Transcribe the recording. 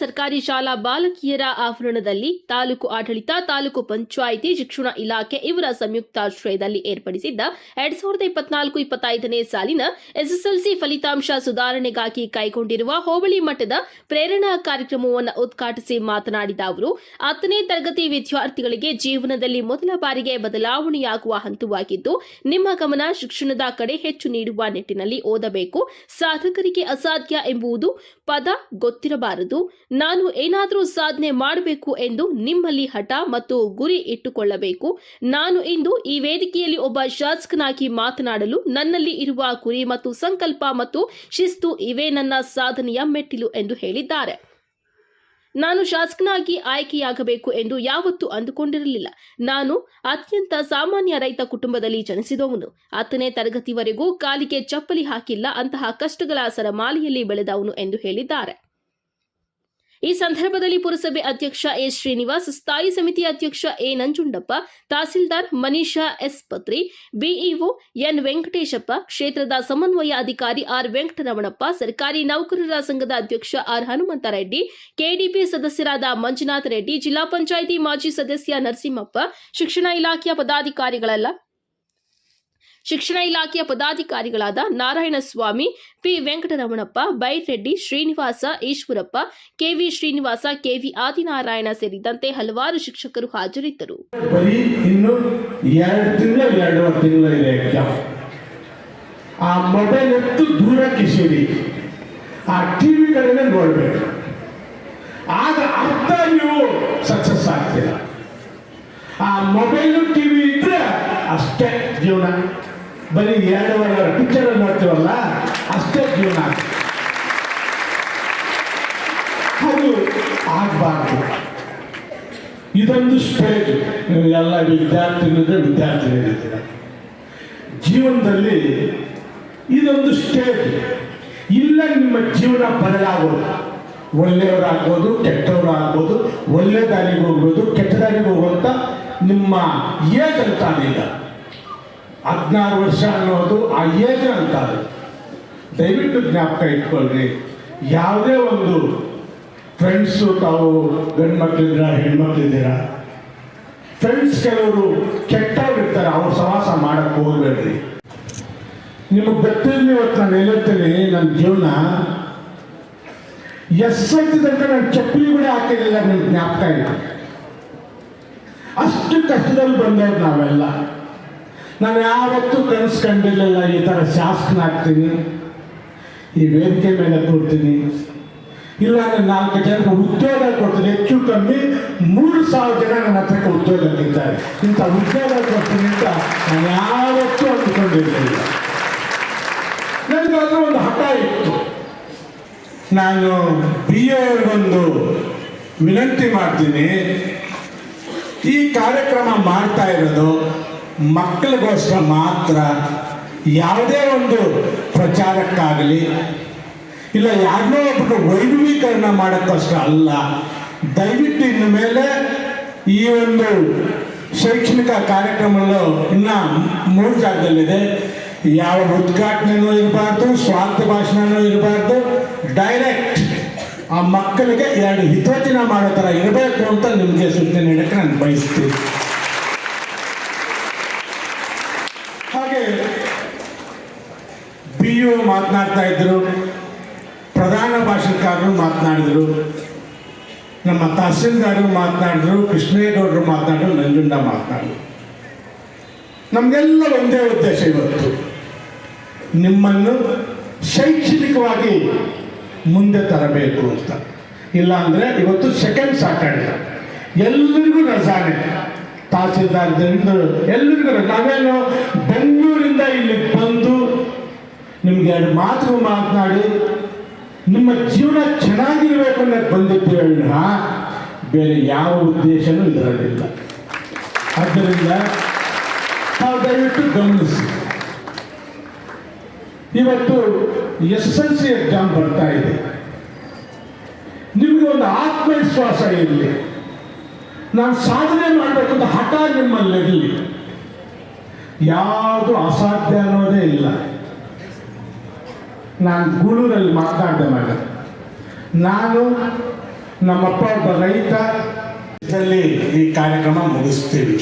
ಸರ್ಕಾರಿ ಶಾಲಾ ಬಾಲಕಿಯರ ಆವರಣದಲ್ಲಿ ತಾಲೂಕು ಆಡಳಿತ, ತಾಲೂಕು ಪಂಚಾಯಿತಿ ಶಿಕ್ಷಣ ಇಲಾಖೆ ಇವರ ಸಂಯುಕ್ತಾಶ್ರಯದಲ್ಲಿ ಏರ್ಪಡಿಸಿದ್ದ ಎರಡ್ ಸಾವಿರದ ಇಪ್ಪತ್ನಾಲ್ಕು ಇಪ್ಪತ್ತೈದನೇ ಸಾಲಿನ ಎಸ್ಎಸ್ಎಲ್ಸಿ ಫಲಿತಾಂಶ ಸುಧಾರಣೆಗಾಗಿ ಕೈಗೊಂಡಿರುವ ಹೋಬಳಿ ಮಟ್ಟದ ಪ್ರೇರಣಾ ಕಾರ್ಯಕ್ರಮವನ್ನು ಉದ್ಘಾಟಿಸಿ ಮಾತನಾಡಿದ ಅವರು, ಹತ್ತನೇ ತರಗತಿ ವಿದ್ಯಾರ್ಥಿಗಳಿಗೆ ಜೀವನದಲ್ಲಿ ಮೊದಲ ಬಾರಿಗೆ ಬದಲಾವಣೆಯಾಗುವ ಹಂತವಾಗಿದ್ದು, ನಿಮ್ಮ ಗಮನ ಶಿಕ್ಷಣದ ಕಡೆ ಹೆಚ್ಚು ನೀಡುವ ನಿಟ್ಟಿನಲ್ಲಿ ಓದಬೇಕು, ಸಾಧಕರಿಗೆ ಅಸಾಧ್ಯ ಎಂಬುದು ಪದ ಗೊತ್ತಿರಬಾರದು. ನಾನು ಏನಾದರೂ ಸಾಧನೆ ಮಾಡಬೇಕು ಎಂದು ನಿಮ್ಮಲ್ಲಿ ಹಠ ಮತ್ತು ಗುರಿ ಇಟ್ಟುಕೊಳ್ಳಬೇಕು. ನಾನು ಇಂದು ಈ ವೇದಿಕೆಯಲ್ಲಿ ಒಬ್ಬ ಶಾಸಕನಾಗಿ ಮಾತನಾಡಲು ನನ್ನಲ್ಲಿ ಇರುವ ಗುರಿ ಮತ್ತು ಸಂಕಲ್ಪ ಮತ್ತು ಶಿಸ್ತು ಇವೇ ನನ್ನ ಸಾಧನೆಯ ಮೆಟ್ಟಿಲು ಎಂದು ಹೇಳಿದ್ದಾರೆ. ನಾನು ಶಾಸಕನಾಗಿ ಆಯ್ಕೆಯಾಗಬೇಕು ಎಂದು ಯಾವತ್ತೂ ಅಂದುಕೊಂಡಿರಲಿಲ್ಲ. ನಾನು ಅತ್ಯಂತ ಸಾಮಾನ್ಯ ರೈತ ಕುಟುಂಬದಲ್ಲಿ ಜನಿಸಿದವನು. ಹತ್ತನೇ ತರಗತಿವರೆಗೂ ಕಾಲಿಗೆ ಚಪ್ಪಲಿ ಹಾಕಿಲ್ಲ, ಅಂತಹ ಕಷ್ಟಗಳ ಸರಮಾಲೆಯಲ್ಲಿ ಬೆಳೆದವನು ಎಂದು ಹೇಳಿದ್ದಾರೆ. ಈ ಸಂದರ್ಭದಲ್ಲಿ ಪುರಸಭೆ ಅಧ್ಯಕ್ಷ ಎ ಶ್ರೀನಿವಾಸ್, ಸ್ಥಾಯಿ ಸಮಿತಿ ಅಧ್ಯಕ್ಷ A Nanjundappa, tahsildar Manisha S Patri, BEO N Venkateshappa, ಕ್ಷೇತ್ರದ ಸಮನ್ವಯ ಅಧಿಕಾರಿ ಆರ್ ವೆಂಕಟರಮಣಪ್ಪ, ಸರ್ಕಾರಿ ನೌಕರರ ಸಂಘದ ಅಧ್ಯಕ್ಷ ಆರ್ ಹನುಮಂತರೆಡ್ಡಿ, ಕೆಡಿಪಿ ಸದಸ್ಯರಾದ ಮಂಜುನಾಥ ರೆಡ್ಡಿ, ಜಿಲ್ಲಾ ಪಂಚಾಯಿತಿ ಮಾಜಿ ಸದಸ್ಯ ನರಸಿಂಹಪ್ಪ, ಶಿಕ್ಷಣ ಇಲಾಖೆಯ ಪದಾಧಿಕಾರಿಗಳೆಲ್ಲ. ಶಿಕ್ಷಣ ಇಲಾಖೆಯ ಪದಾಧಿಕಾರಿಗಳಾದ Narayanaswamy P Venkataramanappa Byreddy Srinivasa Eshwarappa, K V Srinivasa, K V Adinarayana ಸೇರಿದಂತೆ ಹಲವಾರು ಶಿಕ್ಷಕರು ಹಾಜರಿದ್ದರು. ಆ ಮೊಬೈಲ್ ಎತ್ತು ದೂರ ಕಿಸಿರಿ ಆ ಟಿವಿ ಕಡೆನೇ ನೋಡ್ಬೇಕು. ಆಗ ಅರ್ಧ ನೀವು ಸಕ್ಸಸ್ ಆಗ್ತೀರ. ಆ ಮೊಬೈಲು, ಟಿವಿ ಇದ್ರೆ ಅಷ್ಟೇ ಜೀವನ. ಬರೀ ಎರಡೂವರೆ ಪಿಕ್ಚರ್ ನೋಡ್ತೀವಲ್ಲ? ಅಷ್ಟೇ ಜೀವನ. ಅದು ಆಗಬಾರ್ದು. ಇದೊಂದು ಸ್ಟೇಜ್ ಎಲ್ಲ ವಿದ್ಯಾರ್ಥಿಗಳಿದ್ರೆ ವಿದ್ಯಾರ್ಥಿಗಳಿದ್ದೀರ ಜೀವನದಲ್ಲಿ ಇದೊಂದು ಸ್ಟೇಜ್ ಇಲ್ಲ ನಿಮ್ಮ ಜೀವನ ಬದಲಾಗೋದು. ಒಳ್ಳೆಯವರಾಗ್ಬೋದು ಕೆಟ್ಟವರಾಗ್ಬೋದು ಒಳ್ಳೆ ದಾರಿಗೆ ಹೋಗ್ಬೋದು ಕೆಟ್ಟ ದಾರಿಗೆ ಹೋಗುವಂಥ ನಿಮ್ಮ ಏಜ್ ಅಂತ ಈಗ ಹದಿನಾರು ವರ್ಷ ಅನ್ನೋದು ಆ ಏಜ್ ಅಂತಾರೆ. ದಯವಿಟ್ಟು ಜ್ಞಾಪಕ ಇಟ್ಕೊಳ್ರಿ. ಯಾವುದೇ ಒಂದು ಫ್ರೆಂಡ್ಸು ತಾವು ಗಂಡು ಮಕ್ಕಳಿದ್ದೀರಾ ಹೆಣ್ಮಕ್ಳಿದ್ದೀರಾ? ಫ್ರೆಂಡ್ಸ್ ಕೆಲವರು ಕೆಟ್ಟಾಗಿರ್ತಾರೆ ಅವ್ರ ಸಹವಾಸ ಮಾಡಕ್ಕೆ ಹೋಗ್ಬೇಡ್ರಿ. ನಿಮಗೆ ಗೊತ್ತಿಲ್ಲ ಇವತ್ತು ನಾನು ಹೇಳ್ತೀನಿ ನನ್ನ ಜೀವನ. ಎಸ್ ತನಕ ನಾನು ಚಪ್ಪಲಿ ಕೂಡ ಹಾಕಿರಲಿಲ್ಲ ನಿಮ್ಗೆ ಜ್ಞಾಪಕ ಇಲ್ಲ ಅಷ್ಟು ಕಷ್ಟದಲ್ಲಿ ಬಂದವ್ರು ನಾವೆಲ್ಲ. ನಾನು ಯಾವತ್ತೂ ಕನಸ್ಕೊಂಡಿರಲಿಲ್ಲ ಈ ಥರ ಶಾಸಕನಾಗ್ತೀನಿ ಈ ವೇದಿಕೆ ಮೇಲೆ ಕೊಡ್ತೀನಿ ಇಲ್ಲ ನಾನು ನಾಲ್ಕು ಜನಕ್ಕೆ ಉದ್ಯೋಗ ಕೊಡ್ತೀನಿ. ಹೆಚ್ಚು ಕಮ್ಮಿ ಮೂರು ಸಾವಿರ ಜನ ನನ್ನ ಹತ್ರಕ್ಕೆ ಉದ್ಯೋಗಕ್ಕಿದ್ದಾರೆ ಇಂಥ ಉದ್ಯೋಗ ಕೊಡ್ತೀನಿ ಅಂತ ನಾನು ಯಾವತ್ತೂ ಅಂದ್ಕೊಂಡಿರಲಿಲ್ಲ. ನನಗೆ ಅದು ಒಂದು ಹಠ ಇತ್ತು. ನಾನು ಬಿ ಒಂದು ವಿನಂತಿ ಮಾಡ್ತೀನಿ. ಈ ಕಾರ್ಯಕ್ರಮ ಮಾಡ್ತಾ ಇರೋದು ಮಕ್ಕಳಿಗೋಸ್ಕರ ಮಾತ್ರ ಯಾವುದೇ ಒಂದು ಪ್ರಚಾರಕ್ಕಾಗಲಿ, ಇಲ್ಲ ಯಾರನ್ನೋ ಒಬ್ಬರು ವೈಭವೀಕರಣ ಮಾಡೋಕ್ಕೋಸ್ಕರ ಅಲ್ಲ, ದಯವಿಟ್ಟು ಇನ್ನು ಮೇಲೆ ಈ ಒಂದು ಶೈಕ್ಷಣಿಕ ಕಾರ್ಯಕ್ರಮಗಳು ಇನ್ನು ಮೂರು ಜಾಗದಲ್ಲಿದೆ. ಯಾವ ಉದ್ಘಾಟನೆನೂ ಇರಬಾರ್ದು, ಸ್ವಾರ್ಥ ಭಾಷಣನೂ ಇರಬಾರ್ದು, ಡೈರೆಕ್ಟ್ ಆ ಮಕ್ಕಳಿಗೆ ಎರಡು ಹಿತವಚನ ಮಾಡೋ ಥರ ಇರಬೇಕು ಅಂತ ನಿಮಗೆ ಸೂಚನೆ ನೀಡೋಕ್ಕೆ ನಾನು ಬಯಸ್ತೀನಿ. ಯು ಮಾತನಾಡ್ತಾ ಇದ್ದರು ಪ್ರಧಾನ ಭಾಷಣಕಾರರು ಮಾತನಾಡಿದರು, ನಮ್ಮ ತಹಸೀಲ್ದಾರರು ಮಾತನಾಡಿದ್ರು ಕೃಷ್ಣೇಗೌಡರು ಮಾತನಾಡಿದ್ರು, ನಂಜುಂಡ ಮಾತನಾಡಿದ್ರು. ನಮಗೆಲ್ಲ ಒಂದೇ ಉದ್ದೇಶ ಇವತ್ತು. ನಿಮ್ಮನ್ನು ಶೈಕ್ಷಣಿಕವಾಗಿ ಮುಂದೆ ತರಬೇಕು ಅಂತ. ಇಲ್ಲಾಂದರೆ ಇವತ್ತು ಸೆಕೆಂಡ್ ಸಾಟರ್ಡೆ. ಎಲ್ಲರಿಗೂ ರಜಾನೆ. ತಹಸೀಲ್ದಾರ್ದಿಂದ ಎಲ್ಲರಿಗೂ. ನಾವೇನು ಬೆಂಗಳೂರಿಂದ ಇಲ್ಲಿ ಬಂದು ನಿಮ್ಗೆ ಎರಡು ಮಾತು ಮಾತನಾಡಿ, ನಿಮ್ಮ ಜೀವನ ಚೆನ್ನಾಗಿರ್ಬೇಕು ಅನ್ನೋದು ಬಂದಿದ್ದೇವೆ ಹೇಳಿದ್ರ ಬೇರೆ ಯಾವ ಉದ್ದೇಶನೂ ಇದರಲ್ಲಿಲ್ಲ ಆದ್ದರಿಂದ ನಾವು ದಯವಿಟ್ಟು ಗಮನಿಸಿ. ಇವತ್ತು ಎಸ್ ಎಲ್ ಸಿ ಎಕ್ಸಾಮ್ ಬರ್ತಾ ಇದೆ. ನಿಮಗೆ ಒಂದು ಆತ್ಮವಿಶ್ವಾಸ ಇರಲಿ. ನಾನು ಸಾಧನೆ ಮಾಡಬೇಕು ಅಂತ ಹಠ ನಿಮ್ಮಲ್ಲಿರಲಿ. ಯಾವುದು ಅಸಾಧ್ಯ ಅನ್ನೋದೇ ಇಲ್ಲ. ನಾನು ಗೂಳೂರಲ್ಲಿ ಮಾತಾಡಿದೆ ಮಾಡಿದೆ ನಾನು ನಮ್ಮಪ್ಪ ಒಬ್ಬ ರೈತ. ಇದರಲ್ಲಿ ಈ ಕಾರ್ಯಕ್ರಮ ಮುಗಿಸ್ತೀವಿ.